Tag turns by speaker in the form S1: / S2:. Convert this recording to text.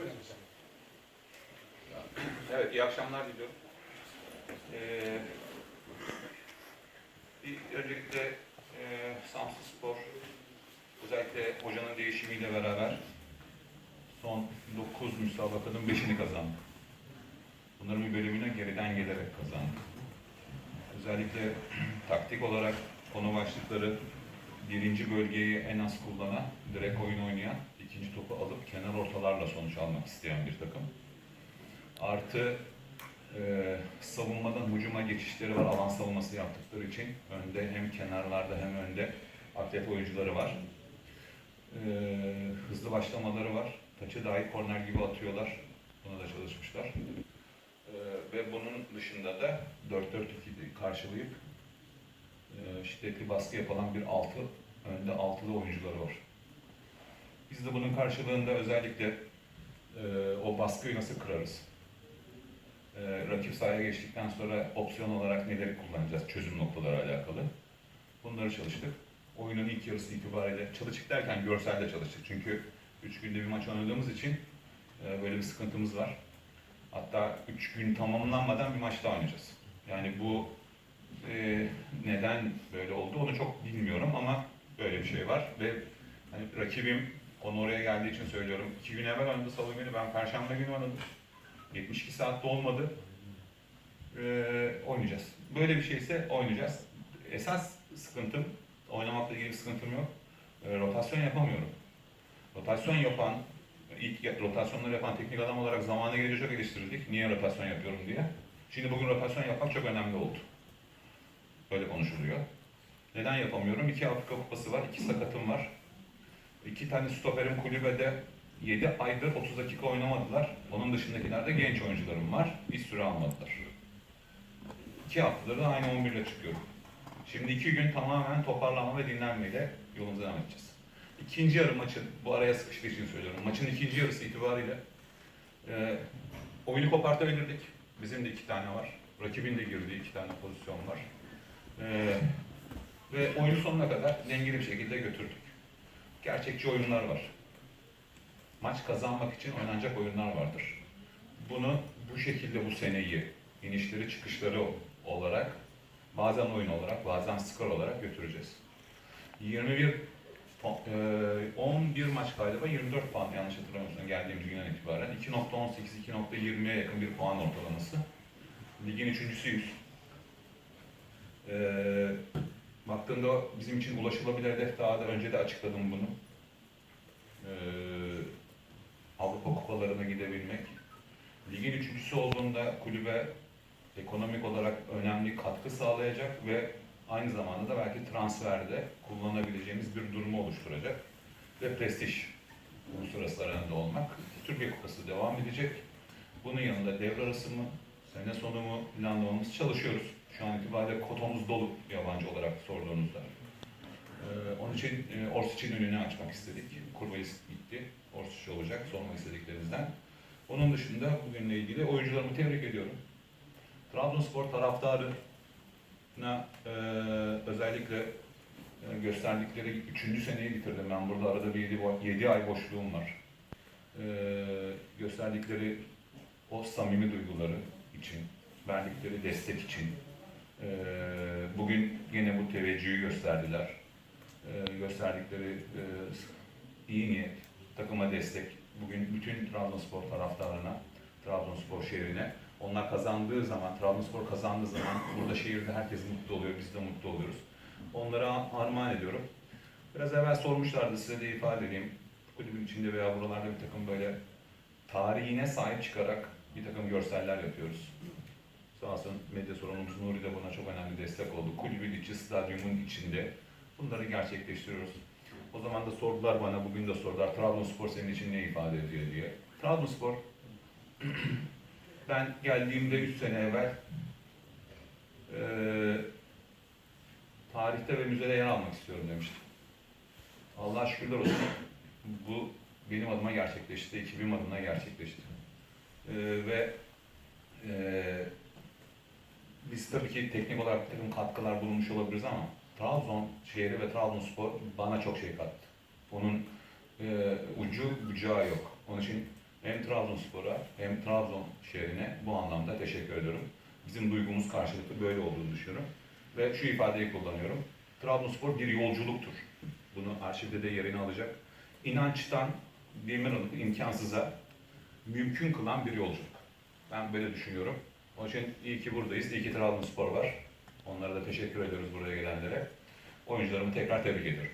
S1: Buyurun hocam.
S2: Evet, iyi akşamlar diliyorum. Ee, bir öncelikle e, Samsun Spor, özellikle hocanın değişimiyle beraber son 9 müsabakanın 5'ini kazandı. Bunların bir bölümünü geriden gelerek kazandı. Özellikle taktik olarak konu başlıkları birinci bölgeyi en az kullanan, direkt oyun oynayan, ikinci topu alıp kenar ortalarla sonuç almak isteyen bir takım. Artı e, savunmadan hücuma geçişleri var. Alan savunması yaptıkları için önde hem kenarlarda hem önde aktif oyuncuları var. E, hızlı başlamaları var. Taçı dahi korner gibi atıyorlar. Buna da çalışmışlar. E, ve bunun dışında da 4-4-2'yi karşılayıp e, şiddetli baskı yapılan bir altı, önde altılı oyuncuları var. Biz de bunun karşılığında özellikle e, o baskıyı nasıl kırarız? e, rakip sahaya geçtikten sonra opsiyon olarak neleri kullanacağız çözüm noktaları alakalı. Bunları çalıştık. Oyunun ilk yarısı itibariyle çalıştık derken görselde çalıştık. Çünkü 3 günde bir maç oynadığımız için e, böyle bir sıkıntımız var. Hatta 3 gün tamamlanmadan bir maç daha oynayacağız. Yani bu e, neden böyle oldu onu çok bilmiyorum ama böyle bir şey var ve hani rakibim onu oraya geldiği için söylüyorum. 2 gün evvel oynadı salı günü ben perşembe günü oynadım. 72 saatte olmadı. Ee, oynayacağız. Böyle bir şeyse oynayacağız. Esas sıkıntım, oynamakla ilgili bir sıkıntım yok. Ee, rotasyon yapamıyorum. Rotasyon yapan, ilk rotasyonları yapan teknik adam olarak zamanı gelince çok eleştirildik. Niye rotasyon yapıyorum diye. Şimdi bugün rotasyon yapmak çok önemli oldu. Böyle konuşuluyor. Neden yapamıyorum? İki Afrika Kupası var, iki sakatım var. İki tane stoperim kulübede 7 aydır 30 dakika oynamadılar. Onun dışındakiler de genç oyuncularım var. Bir süre almadılar. 2 haftadır da aynı 11 ile çıkıyorum. Şimdi 2 gün tamamen toparlama ve dinlenmeyle yolumuza devam edeceğiz. İkinci yarı maçın, bu araya sıkıştığı için söylüyorum. Maçın ikinci yarısı itibariyle e, oyunu kopartabilirdik. Bizim de iki tane var. Rakibin de girdiği iki tane pozisyon var. E, ve oyunu sonuna kadar dengeli bir şekilde götürdük. Gerçekçi oyunlar var maç kazanmak için oynanacak oyunlar vardır. Bunu bu şekilde bu seneyi inişleri çıkışları olarak bazen oyun olarak bazen skor olarak götüreceğiz. 21 e, 11 maç galiba 24 puan yanlış hatırlamıyorsam geldiğimiz günden itibaren 2.18 2.20'ye yakın bir puan ortalaması. Ligin üçüncüsüyüz. Ee, baktığında bizim için ulaşılabilir hedef daha da önce de açıkladım bunu. Ee, Avrupa kupalarına gidebilmek. Ligin üçüncüsü olduğunda kulübe ekonomik olarak önemli katkı sağlayacak ve aynı zamanda da belki transferde kullanabileceğimiz bir durumu oluşturacak. Ve prestij uluslararası arenada olmak. Türkiye Kupası devam edecek. Bunun yanında devre arası mı, sene sonu mu planlamamız çalışıyoruz. Şu an itibariyle kotomuz dolu yabancı olarak sorduğunuzda. Ee, onun için e, Orsic'in önünü açmak istedik. Kurbayız gitti. Orsic olacak sormak istediklerinizden. Onun dışında bugünle ilgili oyuncularımı tebrik ediyorum. Trabzonspor taraftarına e, özellikle e, gösterdikleri üçüncü seneyi bitirdim ben. Burada arada bir 7 ay boşluğum var. E, gösterdikleri o samimi duyguları için, verdikleri destek için, e, bugün yine bu teveccühü gösterdiler. E, gösterdikleri e, iyi niyet, takıma destek, bugün bütün Trabzonspor taraftarına, Trabzonspor şehrine, onlar kazandığı zaman, Trabzonspor kazandığı zaman burada şehirde herkes mutlu oluyor, biz de mutlu oluyoruz. Onlara armağan ediyorum. Biraz evvel sormuşlardı, size de ifade edeyim. Kulübün içinde veya buralarda bir takım böyle tarihine sahip çıkarak bir takım görseller yapıyoruz. Sağ olsun medya sorumlumuz Nuri de buna çok önemli destek oldu. Kulübün içi, stadyumun içinde bunları gerçekleştiriyoruz. O zaman da sordular bana, bugün de sordular, Trabzonspor senin için ne ifade ediyor diye. Trabzonspor, ben geldiğimde 3 sene evvel e, tarihte ve müzede yer almak istiyorum demiştim. Allah'a şükürler olsun bu benim adıma gerçekleşti, ekibim adına gerçekleşti. E, ve e, biz tabii ki teknik olarak bir takım katkılar bulunmuş olabiliriz ama Trabzon şehri ve Trabzonspor bana çok şey kattı. Onun e, ucu bucağı yok. Onun için hem Trabzonspor'a hem Trabzon şehrine bu anlamda teşekkür ediyorum. Bizim duygumuz karşılıklı böyle olduğunu düşünüyorum. Ve şu ifadeyi kullanıyorum. Trabzonspor bir yolculuktur. Bunu arşivde de yerini alacak. İnançtan bir imkansıza mümkün kılan bir yolculuk. Ben böyle düşünüyorum. Onun için iyi ki buradayız. İyi ki Trabzonspor var. Onlara da teşekkür ediyoruz buraya gelenlere. Oyuncularımı tekrar tebrik ediyorum.